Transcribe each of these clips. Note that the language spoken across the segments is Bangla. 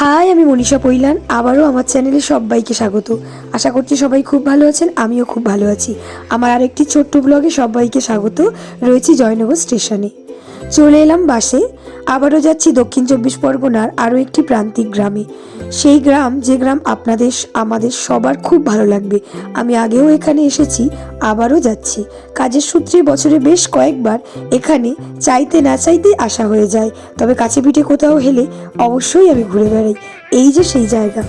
হাই, আমি মনীষা পৈলান। আবারও আমার চ্যানেলে সবাইকে স্বাগত। আশা করছি সবাই খুব ভালো আছেন, আমিও খুব ভালো আছি। আমার আরেকটি ছোট্ট ব্লগে সবাইকে স্বাগত। রয়েছি জয়নগর স্টেশনে। চলে এলাম বাসে। আবারও যাচ্ছি দক্ষিণ চব্বিশ পরগনার আরও একটি প্রান্তিক গ্রামে। সেই গ্রাম, যে গ্রাম আপনাদের আমাদের সবার খুব ভালো লাগবে। আমি আগেও এখানে এসেছি, আবারও যাচ্ছি। কাজের সূত্রে বছরে বেশ কয়েকবার এখানে চাইতে না চাইতে আসা হয়ে যায়। তবে কাছে পিঠে কোথাও হেলে অবশ্যই আমি ঘুরে বেড়াই। এই যে সেই জায়গা।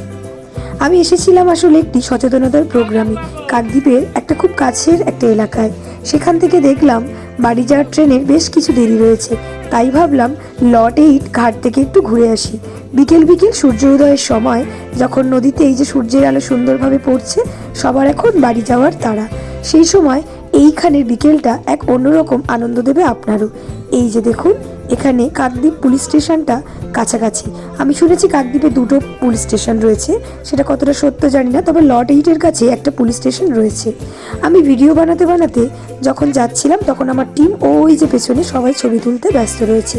আমি এসেছিলাম আসলে একটি সচেতনতার প্রোগ্রামে, কাকদ্বীপের একটা খুব কাছের একটা এলাকায়। সেখান থেকে দেখলাম বাড়ি যাওয়ার ট্রেনের বেশ কিছু দেরি রয়েছে। তাই ভাবলাম লট এইট ঘাট থেকে একটু ঘুরে আসি। বিকেল বিকেল সূর্য উদয়ের সময় যখন নদীতে এই যে সূর্যের আলো সুন্দরভাবে পড়ছে, সবার এখন বাড়ি যাওয়ার তারা সেই সময় এইখানের বিকেলটা এক অন্যরকম আনন্দ দেবে আপনারও। এই যে দেখুন, এখানে কাকদ্বীপ পুলিশ স্টেশনটা কাছাকাছি। আমি শুনেছি কাকদ্বীপে দুটো পুলিশ স্টেশন রয়েছে, সেটা কতটা সত্য জানি না, তবে লট এইটের কাছে একটা পুলিশ স্টেশন রয়েছে। আমি ভিডিও বানাতে বানাতে যখন যাচ্ছিলাম, তখন আমার টিম ও ওই যে পেছনে সবাই ছবি তুলতে ব্যস্ত রয়েছে।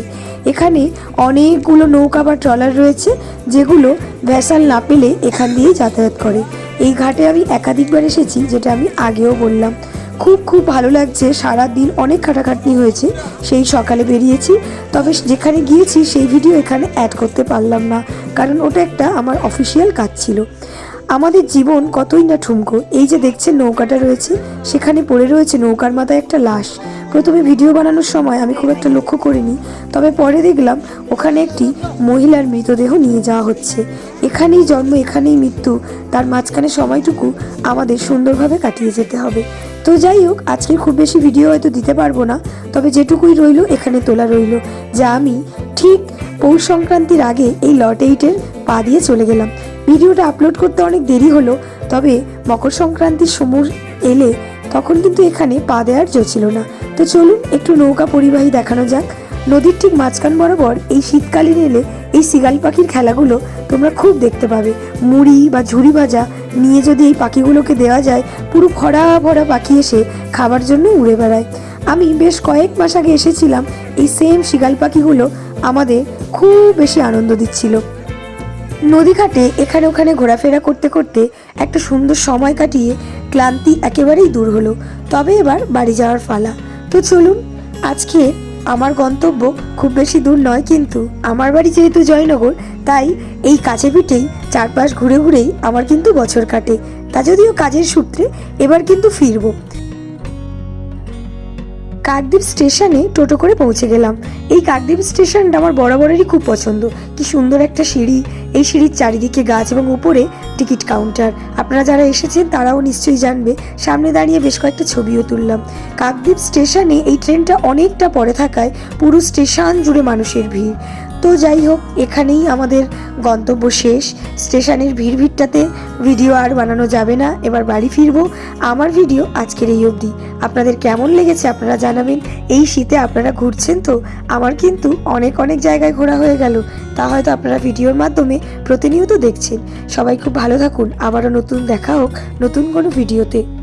এখানে অনেকগুলো নৌকা বা ট্রলার রয়েছে, যেগুলো ভ্যাসাল না পেলে এখান দিয়েই যাতায়াত করে। এই ঘাটে আমি একাধিকবার এসেছি, যেটা আমি আগেও বললাম। খুব খুব ভালো লাগছে সারা দিন অনেক খাটাখাটনি হয়েছে, সেই সকালে বেরিয়েছি। তবে যেখানে গিয়েছি সেই ভিডিও এখানে অ্যাড করতে পারলাম না, কারণ ওটা একটা আমার অফিসিয়াল কাজ ছিল। আমাদের জীবন কতই না ঠুমকো, এই যে দেখছেন নৌকাটা রয়েছে, সেখানে পড়ে রয়েছে নৌকার মাথায় একটা লাশ। প্রথমে ভিডিও বানানোর সময় আমি খুব একটা লক্ষ্য করিনি, তবে পরে দেখলাম ওখানে একটি মহিলার মৃতদেহ নিয়ে যাওয়া হচ্ছে। এখানেই জন্ম, এখানেই মৃত্যু, তার মাঝখানে সময়টুকু আমাদের সুন্দরভাবে কাটিয়ে যেতে হবে। তো যাই হোক, আজকে খুব বেশি ভিডিও হয়তো দিতে পারব না, তবে যেটুকুই রইল এখানে তোলা রইল, যা আমি ঠিক পৌষ সংক্রান্তির আগে এই লট এইটের পা দিয়ে চলে গেলাম। ভিডিওটা আপলোড করতে অনেক দেরি হলো, তবে মকর সংক্রান্তির সময় এলে তখন কিন্তু এখানে পা দেওয়ার ছিল না। তো চলুন একটু নৌকা পরিবাহী দেখানো যাক। নদীর ঠিক মাঝখান বরাবর এই শীতকালীন এলে এই সিগাল পাখির খেলাগুলো তোমরা খুব দেখতে পাবে। মুড়ি বা ঝুড়ি ভাজা নিয়ে যদি এই পাখিগুলোকে দেওয়া যায়, পুরো ভরা ভরা পাখি এসে খাবার জন্য উড়ে বেড়ায়। আমি বেশ কয়েক মাস আগে এসেছিলাম, এই সেম শিগাল পাখিগুলো আমাদের খুব বেশি আনন্দ দিচ্ছিল। নদীঘাটে এখানে ওখানে ঘোরাফেরা করতে করতে একটা সুন্দর সময় কাটিয়ে ক্লান্তি একেবারেই দূর হলো। তবে এবার বাড়ি যাওয়ার ফালা তো চলুন, আজকে আমার গন্তব্য খুব বেশি দূর নয়, কিন্তু আমার বাড়ি যেহেতু জয়নগর তাই এই কাছে পিঠেই চারপাশ ঘুরে ঘুরেই আমার কিন্তু বছর কাটে। তা যদিও কাজের সূত্রে এবার কিন্তু ফিরবো। কাকদ্বীপ স্টেশনে টোটো করে পৌঁছে গেলাম। এই কাকদ্বীপ স্টেশনটা আমার বরাবরেরই খুব পছন্দ। কি সুন্দর একটা সিঁড়ি। এই সিঁড়ির চারিদিকে গাছ এবং উপরে টিকিট কাউন্টার। আপনারা যারা এসেছেন, তারাও নিশ্চয়ই জানবে, সামনে দাঁড়িয়ে বেশ কয়েকটা ছবিও তুললাম। কাকদ্বীপ স্টেশনে এই ট্রেনটা অনেকটা পরে থাকায় পুরো স্টেশন জুড়ে মানুষের ভিড়। তো যাই হোক, এখানেই আমাদের গন্তব্য শেষ। স্টেশনের ভিড় ভিড়টাতে ভিডিও আর বানানো যাবে না। এবার বাড়ি ফিরবো আমার ভিডিও আজকের এই অবধি। আপনাদের কেমন লেগেছে আপনারা জানাবেন। এই শীতে আপনারা ঘুরছেন তো? আমার কিন্তু অনেক অনেক জায়গায় ঘোরা হয়ে গেল। তা হয়তো আপনারা ভিডিওর মাধ্যমে প্রতিনিয়ত দেখছেন। সবাই খুব ভালো থাকুন। আবারও নতুন দেখা হোক, নতুন কোনো ভিডিওতে।